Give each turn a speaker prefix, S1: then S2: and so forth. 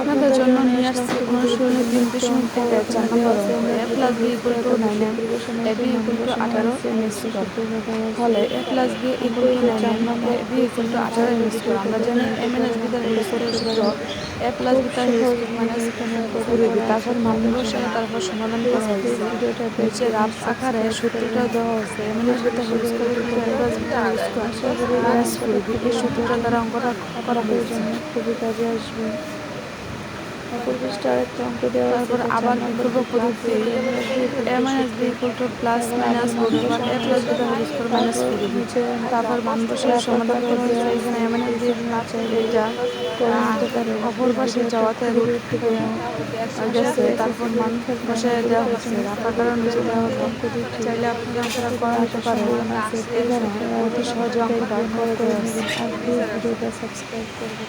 S1: আপনাদের জন্য নিয়ে আসছি তিন থেকে A plus B equal to nine A B equal to আঠারো S A plus B equal to চার নম্বর বি ইকুয়াল টু আঠারো আমরা জানি এম এন এস বি তার সূত্র এ প্লাস বি তার মাইনাস তারপর মান বসে তারপর সমাধান নিচে রাফ আকারে সূত্রটা দেওয়া হয়েছে এম এন এস বি তার এ প্লাস বি তার মাইনাস এই সূত্রটা দ্বারা অঙ্কটা করা হয়েছে
S2: খুবই কাজে আসবে অপর পৃষ্ঠা আরেকটা অঙ্ক দেওয়া আছে
S1: তারপর আবার বিকল্প পদ্ধতি A minus B equal to plus minus four বা A plus B whole square minus four তারপর মান বসে সমাধান করা হয়েছে এখানে এ মাইনাস বি আছে এইটা অপর পাশে যাওয়াতে রুট গেছে তারপর মান বসে দেওয়া হচ্ছে রাখার কারণ নিচে দেওয়া হতো চাইলে আপনারা অঙ্কটা করা হতে পারে
S2: অতি সহজে অঙ্ক বার করে দেওয়া আর প্লিজ ভিডিওটা সাবস্ক্রাইব করবেন